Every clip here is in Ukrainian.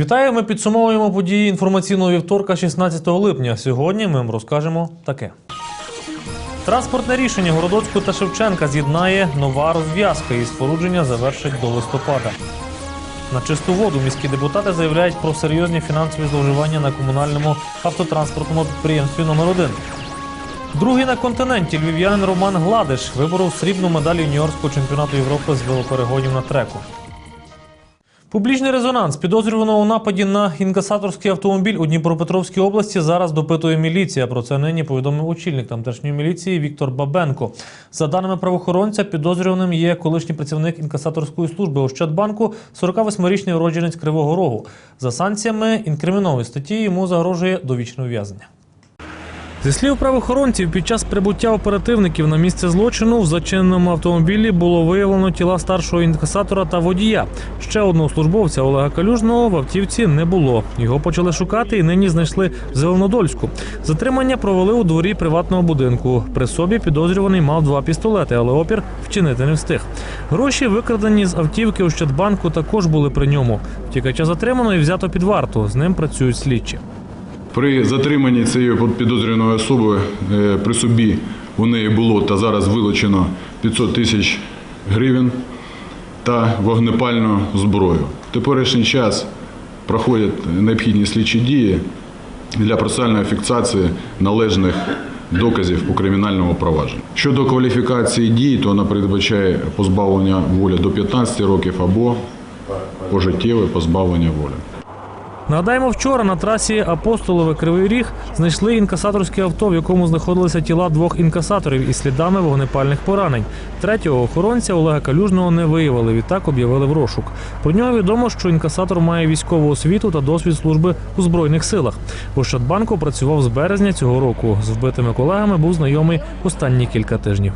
Вітаю! Ми підсумовуємо події інформаційного вівторка 16 липня. Сьогодні ми вам розкажемо таке. Транспортне рішення Городоцьку та Шевченка з'єднає нова розв'язка і спорудження завершить до листопада. На чисту воду міські депутати заявляють про серйозні фінансові зловживання на комунальному автотранспортному підприємстві номер 1 Другий на континенті львів'янин Роман Гладиш виборов срібну медаль юніорського чемпіонату Європи з велоперегонів на треку. Публічний резонанс підозрюваного у нападі на інкасаторський автомобіль у Дніпропетровській області зараз допитує міліція. Про це нині повідомив очільник тамтешньої міліції Віктор Бабенко. За даними правоохоронця, підозрюваним є колишній працівник інкасаторської служби Ощадбанку, 48-річний уродженець Кривого Рогу. За санкціями інкримінової статті йому загрожує довічне ув'язнення. Зі слів правоохоронців, під час прибуття оперативників на місце злочину в зачиненому автомобілі було виявлено тіла старшого інкасатора та водія. Ще одного службовця Олега Калюжного в автівці не було. Його почали шукати і нині знайшли в Зеленодольську. Затримання провели у дворі приватного будинку. При собі підозрюваний мав два пістолети, але опір вчинити не встиг. Гроші, викрадені з автівки Ощадбанку, також були при ньому. Втікача затримано і взято під варту. З ним працюють слідчі. При затриманні цієї підозрюваної особи е, при собі у неї було та зараз вилучено 500 тисяч гривень та вогнепальну зброю. В теперішній час проходять необхідні слідчі дії для процесуальної фіксації належних доказів у кримінальному провадженні. Щодо кваліфікації дій, то вона передбачає позбавлення волі до 15 років або пожиттєве позбавлення волі. Нагадаємо, вчора на трасі Апостолове Кривий Ріг знайшли інкасаторське авто, в якому знаходилися тіла двох інкасаторів із слідами вогнепальних поранень. Третього охоронця Олега Калюжного не виявили. Відтак об'явили в розшук. Про нього відомо, що інкасатор має військову освіту та досвід служби у збройних силах. В Ощадбанку працював з березня цього року. З вбитими колегами був знайомий останні кілька тижнів.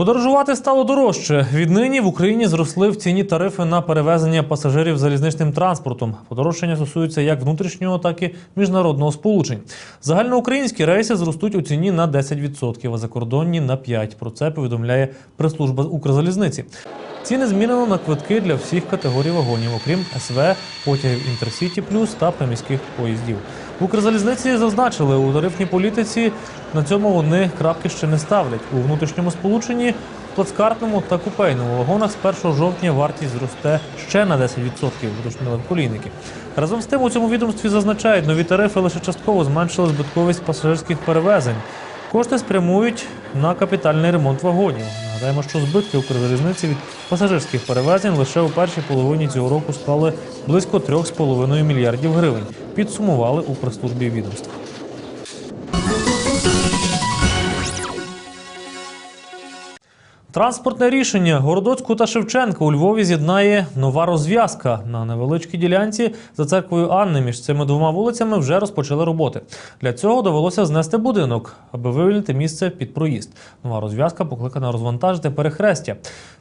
Подорожувати стало дорожче. Віднині в Україні зросли в ціні тарифи на перевезення пасажирів залізничним транспортом. Подорожчання стосується як внутрішнього, так і міжнародного сполучень. Загальноукраїнські рейси зростуть у ціні на 10%, а закордонні на 5%. Про це повідомляє прес-служба Укрзалізниці. Ціни змінено на квитки для всіх категорій вагонів, окрім СВ, потягів Інтерсіті Плюс та приміських поїздів. В Укрзалізниці зазначили, у тарифній політиці на цьому вони крапки ще не ставлять. У внутрішньому сполученні, плацкартному та купейному вагонах з 1 жовтня вартість зросте ще на 10%, уточнили колійники. Разом з тим у цьому відомстві зазначають, нові тарифи лише частково зменшили збитковість пасажирських перевезень. Кошти спрямують на капітальний ремонт вагонів. Нагадаємо, що збитки Укрзалізниці від пасажирських перевезень лише у першій половині цього року склали близько 3,5 мільярдів гривень. Підсумували у прес-службі відомства. Транспортне рішення Городоцьку та Шевченка у Львові з'єднає нова розв'язка. На невеличкій ділянці за церквою Анни між цими двома вулицями вже розпочали роботи. Для цього довелося знести будинок, аби вивільнити місце під проїзд. Нова розв'язка покликана розвантажити перехрестя.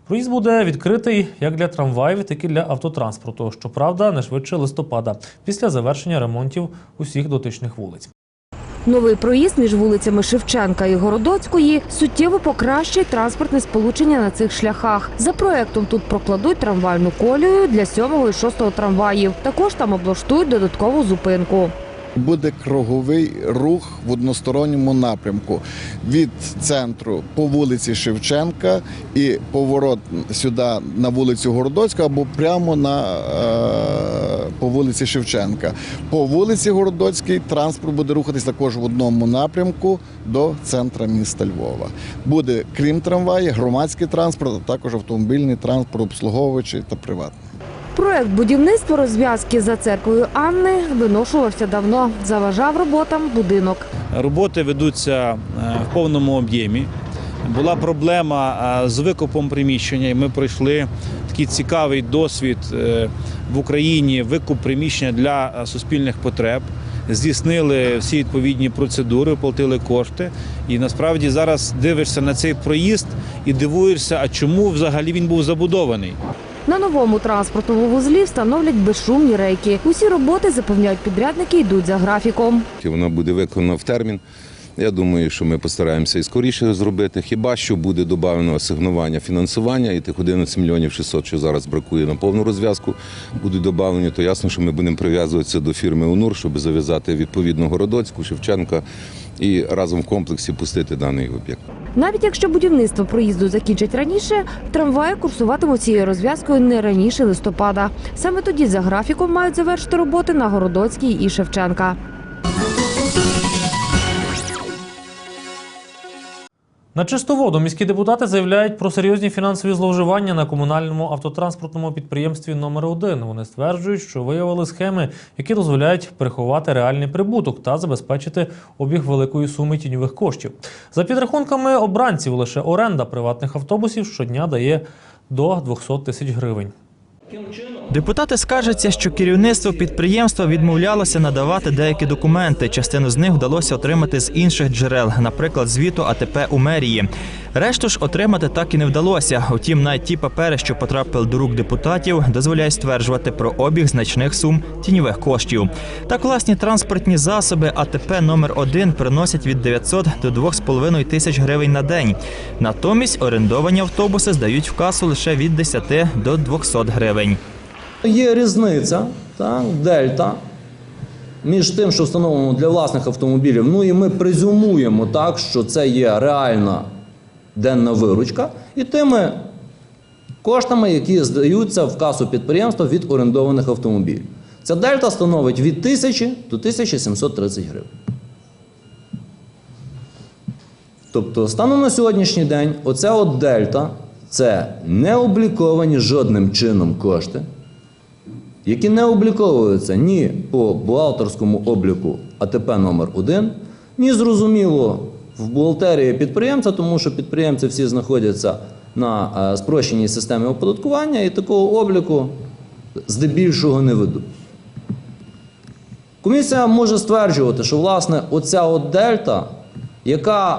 Проїзд буде відкритий як для трамваїв, так і для автотранспорту. Щоправда, не швидше листопада, після завершення ремонтів усіх дотичних вулиць. Новий проїзд між вулицями Шевченка і Городоцької суттєво покращить транспортне сполучення на цих шляхах. За проектом тут прокладуть трамвайну колію для 7 і 6 трамваїв. Також там облаштують додаткову зупинку. Буде круговий рух в односторонньому напрямку від центру по вулиці Шевченка і поворот сюди на вулицю Городоцьку або прямо на е, по вулиці Шевченка. По вулиці Городоцькій транспорт буде рухатись також в одному напрямку до центра міста Львова. Буде крім трамваї, громадський транспорт, а також автомобільний транспорт, обслуговуючий та приватний. Проект будівництва розв'язки за церквою Анни виношувався давно. Заважав роботам будинок. Роботи ведуться е, в повному об'ємі. Була проблема е, з викупом приміщення, і ми пройшли такий цікавий досвід е, в Україні викуп приміщення для е, суспільних потреб. Здійснили всі відповідні процедури, платили кошти. І насправді зараз дивишся на цей проїзд і дивуєшся, а чому взагалі він був забудований. На новому транспортному вузлі встановлять безшумні рейки. Усі роботи запевняють підрядники, йдуть за графіком. вона буде виконана в термін. Я думаю, що ми постараємося і скоріше зробити. Хіба що буде додано асигнування фінансування, і тих 11 мільйонів 600, що зараз бракує на повну розв'язку, будуть додавлені, то ясно, що ми будемо прив'язуватися до фірми УНУР, щоб зав'язати відповідно Городоцьку, Шевченка і разом в комплексі пустити даний об'єкт. Навіть якщо будівництво проїзду закінчать раніше, трамваї курсуватимуть цією розв'язкою не раніше листопада. Саме тоді за графіком мають завершити роботи на Городоцькій і Шевченка. На чисту воду міські депутати заявляють про серйозні фінансові зловживання на комунальному автотранспортному підприємстві номер 1 Вони стверджують, що виявили схеми, які дозволяють приховати реальний прибуток та забезпечити обіг великої суми тіньових коштів. За підрахунками обранців, лише оренда приватних автобусів щодня дає до 200 тисяч гривень. Депутати скаржаться, що керівництво підприємства відмовлялося надавати деякі документи. Частину з них вдалося отримати з інших джерел, наприклад, звіту АТП у мерії. Решту ж отримати так і не вдалося. Утім, навіть ті папери, що потрапили до рук депутатів, дозволяють стверджувати про обіг значних сум тіньових коштів. Так, власні транспортні засоби АТП номер 1 приносять від 900 до 2,5 тисяч гривень на день. Натомість орендовані автобуси здають в касу лише від 10 до 200 гривень. Є різниця, так, дельта між тим, що встановлено для власних автомобілів. Ну і ми презюмуємо так, що це є реальна денна виручка, і тими коштами, які здаються в касу підприємства від орендованих автомобілів. Ця дельта становить від 1000 до 1730 гривень. Тобто, станом на сьогоднішній день, оця от дельта це не обліковані жодним чином кошти, які не обліковуються ні по бухгалтерському обліку АТП номер 1 ні зрозуміло в бухгалтерії підприємця, тому що підприємці всі знаходяться на е, спрощеній системі оподаткування і такого обліку здебільшого не ведуть. Комісія може стверджувати, що власне оця от дельта, яка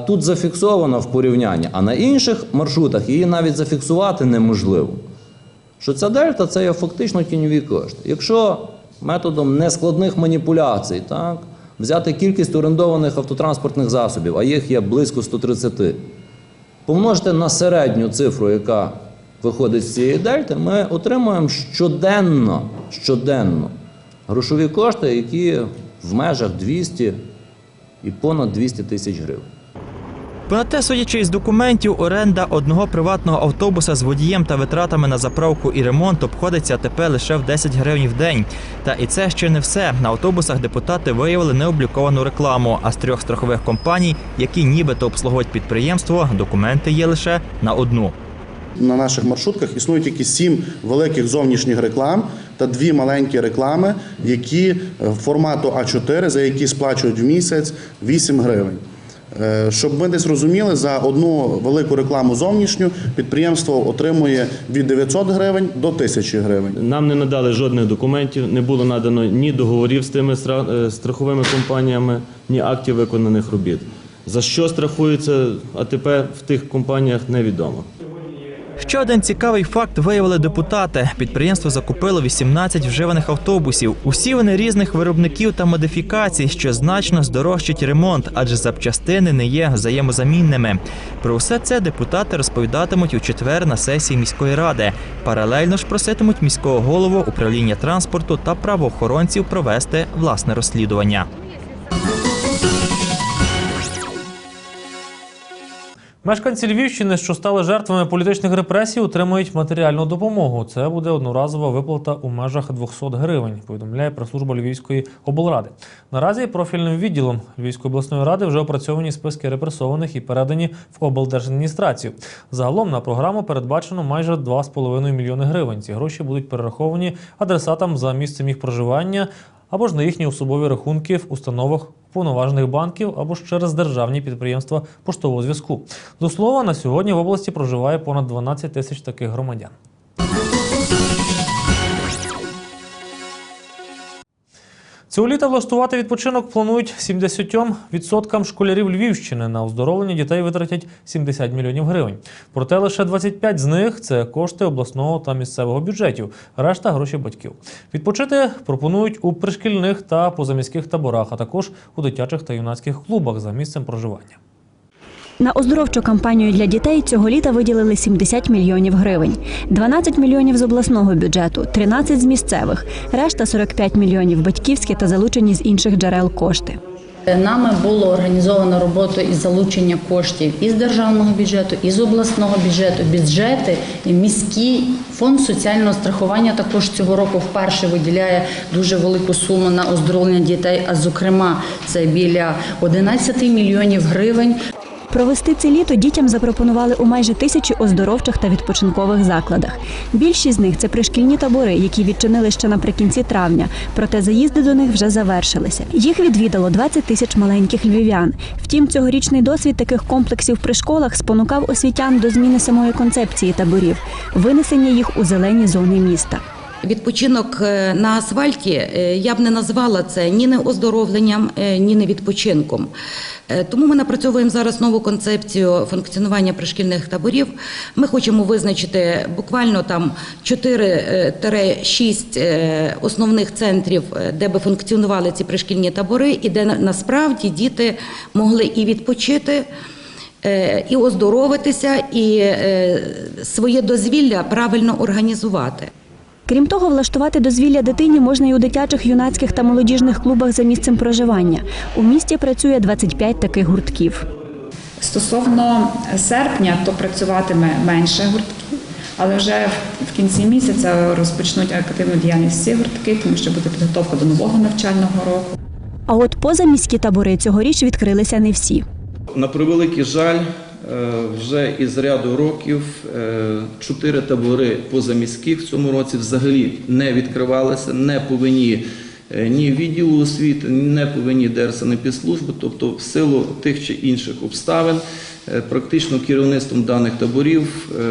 е, тут зафіксована в порівнянні, а на інших маршрутах її навіть зафіксувати неможливо. Що ця дельта це є фактично тіньові кошти. Якщо методом нескладних маніпуляцій, так, взяти кількість орендованих автотранспортних засобів, а їх є близько 130, помножити на середню цифру, яка виходить з цієї дельти, ми отримуємо щоденно, щоденно грошові кошти, які в межах 200 і понад 200 тисяч гривень. Понад те, судячи із документів, оренда одного приватного автобуса з водієм та витратами на заправку і ремонт обходиться АТП лише в 10 гривень в день. Та і це ще не все. На автобусах депутати виявили необліковану рекламу. А з трьох страхових компаній, які нібито обслуговують підприємство, документи є лише на одну. На наших маршрутках існує тільки сім великих зовнішніх реклам та дві маленькі реклами, які е, формату А4, за які сплачують в місяць 8 гривень. Е, Щоб ми десь розуміли, за одну велику рекламу зовнішню підприємство отримує від 900 гривень до 1000 гривень. Нам не надали жодних документів, не було надано ні договорів з тими е, страховими компаніями, ні актів виконаних робіт. За що страхується АТП в тих компаніях, невідомо. Ще один цікавий факт виявили депутати. Підприємство закупило 18 вживаних автобусів. Усі вони різних виробників та модифікацій, що значно здорожчать ремонт, адже запчастини не є взаємозамінними. Про все це депутати розповідатимуть у четвер на сесії міської ради. Паралельно ж проситимуть міського голову управління транспорту та правоохоронців провести власне розслідування. Мешканці Львівщини, що стали жертвами політичних репресій, отримують матеріальну допомогу. Це буде одноразова виплата у межах 200 гривень. Повідомляє прес-служба Львівської облради. Наразі профільним відділом Львівської обласної ради вже опрацьовані списки репресованих і передані в облдержадміністрацію. Загалом на програму передбачено майже 2,5 мільйони гривень. Ці гроші будуть перераховані адресатам за місцем їх проживання або ж на їхні особові рахунки в установах повноважених банків або ж через державні підприємства поштового зв'язку. До слова, на сьогодні в області проживає понад 12 тисяч таких громадян. Цього літа влаштувати відпочинок планують 70% школярів Львівщини. На оздоровлення дітей витратять 70 мільйонів гривень. Проте лише 25 з них це кошти обласного та місцевого бюджетів, решта гроші батьків. Відпочити пропонують у пришкільних та позаміських таборах, а також у дитячих та юнацьких клубах за місцем проживання. На оздоровчу кампанію для дітей цього літа виділили 70 мільйонів гривень, 12 мільйонів з обласного бюджету, 13 з місцевих, решта 45 мільйонів батьківські та залучені з інших джерел кошти. Нами було організовано роботу із залучення коштів із державного бюджету, із обласного бюджету, бюджети, і міський фонд соціального страхування також цього року вперше виділяє дуже велику суму на оздоровлення дітей. А зокрема, це біля 11 мільйонів гривень. Провести це літо дітям запропонували у майже тисячі оздоровчих та відпочинкових закладах. Більшість з них це пришкільні табори, які відчинили ще наприкінці травня. Проте заїзди до них вже завершилися. Їх відвідало 20 тисяч маленьких львів'ян. Втім, цьогорічний досвід таких комплексів при школах спонукав освітян до зміни самої концепції таборів, винесення їх у зелені зони міста. Відпочинок е, на асфальті е, я б не назвала це ні не оздоровленням, е, ні не відпочинком. Тому ми напрацьовуємо зараз нову концепцію функціонування пришкільних таборів. Ми хочемо визначити буквально там 4-6 е, основних центрів, де би функціонували ці пришкільні табори, і де насправді діти могли і відпочити. І оздоровитися, і своє дозвілля правильно організувати. Крім того, влаштувати дозвілля дитині можна і у дитячих, юнацьких та молодіжних клубах за місцем проживання. У місті працює 25 таких гуртків. Стосовно серпня, то працюватиме менше гуртків, але вже в кінці місяця розпочнуть активну діяльність всі гуртки, тому що буде підготовка до нового навчального року. А от позаміські табори цьогоріч відкрилися не всі. На превеликий жаль, вже із ряду років е, чотири табори позаміських в цьому році взагалі не відкривалися, не повинні е, ні відділу освіти, не повинні Держсанепідслужби, тобто в силу тих чи інших обставин. е, Практично керівництвом даних таборів е,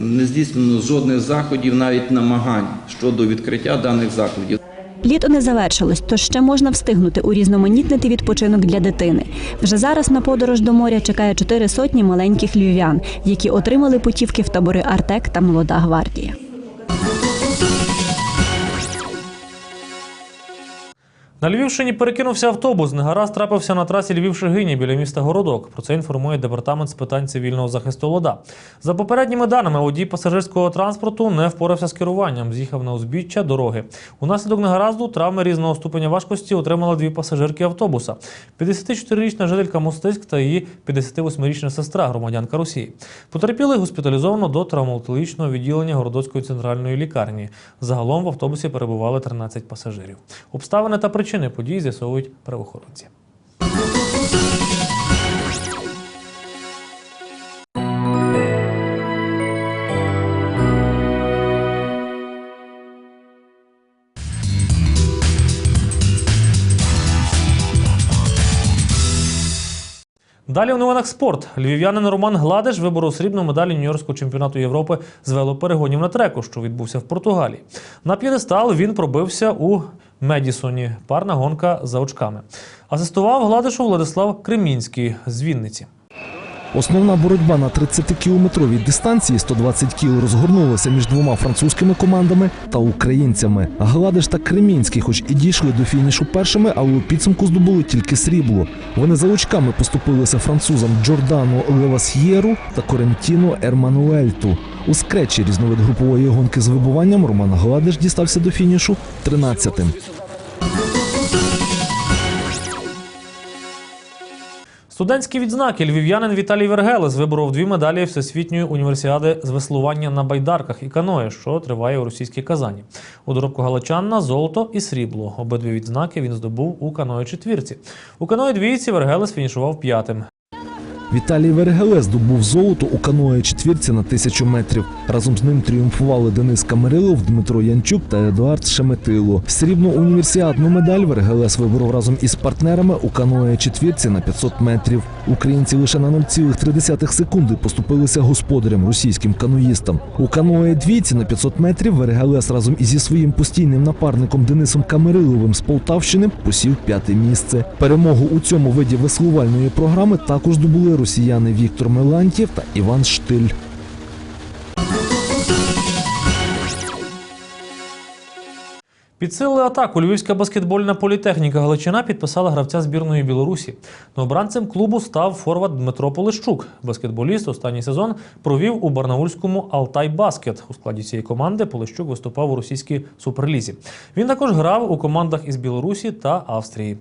не здійснено жодних заходів, навіть намагань щодо відкриття даних закладів. Літо не завершилось, тож ще можна встигнути урізноманітнити відпочинок для дитини. Вже зараз на подорож до моря чекає чотири сотні маленьких львів'ян, які отримали путівки в табори Артек та Молода гвардія. На Львівщині перекинувся автобус. Негаразд трапився на трасі Львів-Шигині біля міста Городок. Про це інформує департамент з питань цивільного захисту ЛОДА. За попередніми даними, водій пасажирського транспорту не впорався з керуванням, з'їхав на узбіччя дороги. Унаслідок негаразду травми різного ступеня важкості отримали дві пасажирки автобуса: 54-річна жителька Мостиськ та її 58-річна сестра, громадянка Росії. Потерпіли госпіталізовано до травматологічного відділення Городоцької центральної лікарні. Загалом в автобусі перебували 13 пасажирів. Обставини та причини подій з'ясовують правоохоронці. Далі у новинах спорт. Львів'янин Роман Гладиш виборов срібну медаль Нью-Йоркського чемпіонату Європи з велоперегонів на треку, що відбувся в Португалії. На п'єдестал він пробився у Медісоні. Парна гонка за очками. Асистував Гладишу Владислав Кремінський з Вінниці. Основна боротьба на 30-кілометровій дистанції 120 кіл розгорнулася між двома французькими командами та українцями. Гладиш та Кремінський, хоч і дійшли до фінішу першими, але у підсумку здобули тільки срібло. Вони за очками поступилися французам Джордану Левасьєру та Корентіно Ермануельту. У скретчі різновид групової гонки з вибуванням Роман Гладиш дістався до фінішу 13-тим. Студентські відзнаки львів'янин Віталій Вергелес виборов дві медалі Всесвітньої універсіади з веслування на байдарках і каної, що триває у російській Казані. У доробку галичанна золото і срібло. Обидві відзнаки він здобув у каної четвірці. У каної двійці Вергелес фінішував п'ятим. Віталій Верегеле здобув золото у каное четвірці на тисячу метрів. Разом з ним тріумфували Денис Камерилов, Дмитро Янчук та Едуард Шеметило. Срібну універсіадну медаль Верегелес виборов разом із партнерами у каное четвірці на 500 метрів. Українці лише на 0,3 секунди поступилися господарям російським каноїстам. У каное двійці на 500 метрів Верегелес разом із зі своїм постійним напарником Денисом Камериловим з Полтавщини посів п'яте місце. Перемогу у цьому виді веслувальної програми також здобули росіяни Віктор Мелантів та Іван Штиль. Підсилили атаку Львівська баскетбольна політехніка Галичина підписала гравця збірної Білорусі. Новобранцем клубу став форвард Дмитро Полищук. Баскетболіст останній сезон провів у Барнаульському Алтай Баскет. У складі цієї команди Полищук виступав у російській суперлізі. Він також грав у командах із Білорусі та Австрії.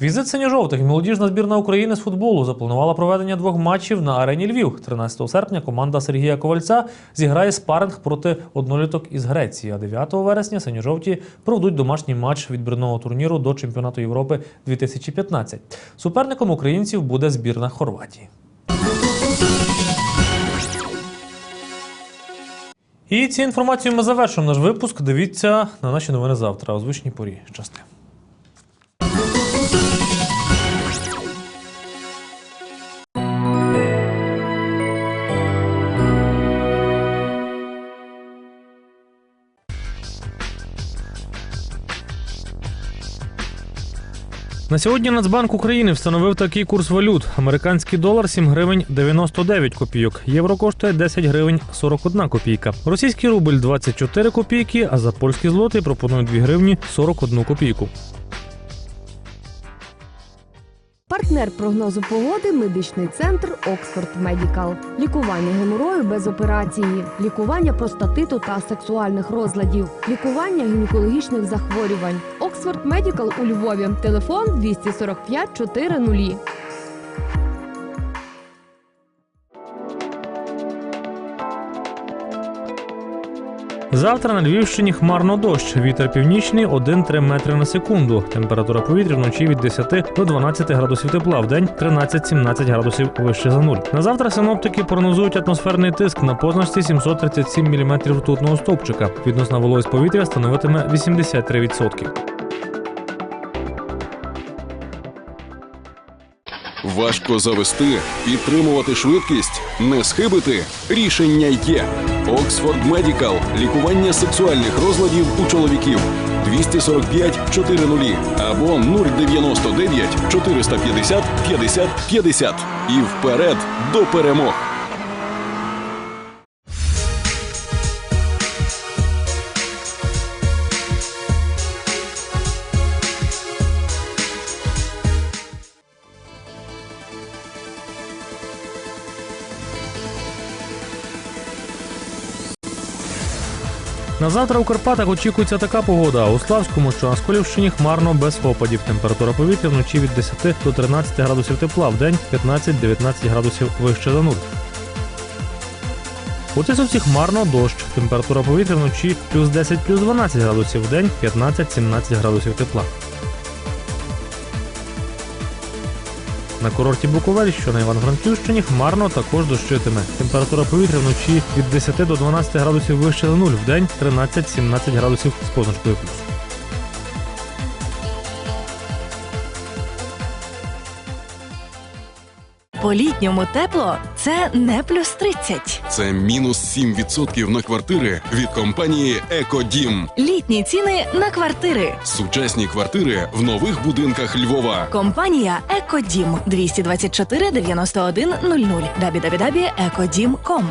Візит синьо-жовтих молодіжна збірна України з футболу запланувала проведення двох матчів на арені Львів. 13 серпня команда Сергія Ковальця зіграє спаринг проти одноліток із Греції. А 9 вересня синьо-жовті проведуть домашній матч відбірного турніру до чемпіонату Європи 2015. Суперником українців буде збірна Хорватії. І цією інформацією ми завершуємо наш випуск. Дивіться на наші новини завтра. У звичній порі. Щасти. На сьогодні Нацбанк України встановив такий курс валют. Американський долар 7 гривень 99 копійок. Євро коштує 10 гривень 41 копійка. Російський рубль 24 копійки, а за польський злотий пропонують 2 гривні 41 копійку. Партнер прогнозу погоди медичний центр Оксфорд Медікал. Лікування геморою без операції, лікування простатиту та сексуальних розладів, лікування гінекологічних захворювань. Оксфорд Медікал у Львові. Телефон 245 400. Завтра на Львівщині хмарно дощ. Вітер північний 1-3 метри на секунду. Температура повітря вночі від 10 до 12 градусів тепла, в день 13-17 градусів вище за нуль. На завтра синоптики прогнозують атмосферний тиск на позначці 737 мм ртутного стовпчика. Відносна вологість повітря становитиме 83%. Важко завести, підтримувати швидкість, не схибити. Рішення є. Оксфорд Медікал. Лікування сексуальних розладів у чоловіків. 245 400 або 099 450 50 50. І вперед до перемог. На завтра у Карпатах очікується така погода. У Славському, що на Сколівщині хмарно без опадів. Температура повітря вночі від 10 до 13 градусів тепла, в день 15-19 градусів вище за нуль. У Тисовці хмарно дощ. Температура повітря вночі плюс 10 плюс 12 градусів, в день 15-17 градусів тепла. На курорті Буковель, що на Іван-Франківщині, хмарно також дощитиме. Температура повітря вночі від 10 до 12 градусів вище за нуль, в день 13-17 градусів з позначкою плюс. Літньому тепло це не плюс 30. Це мінус 7% на квартири від компанії Екодім. Літні ціни на квартири. Сучасні квартири в нових будинках Львова. Компанія Екодім 224 91 00 www.ekodim.com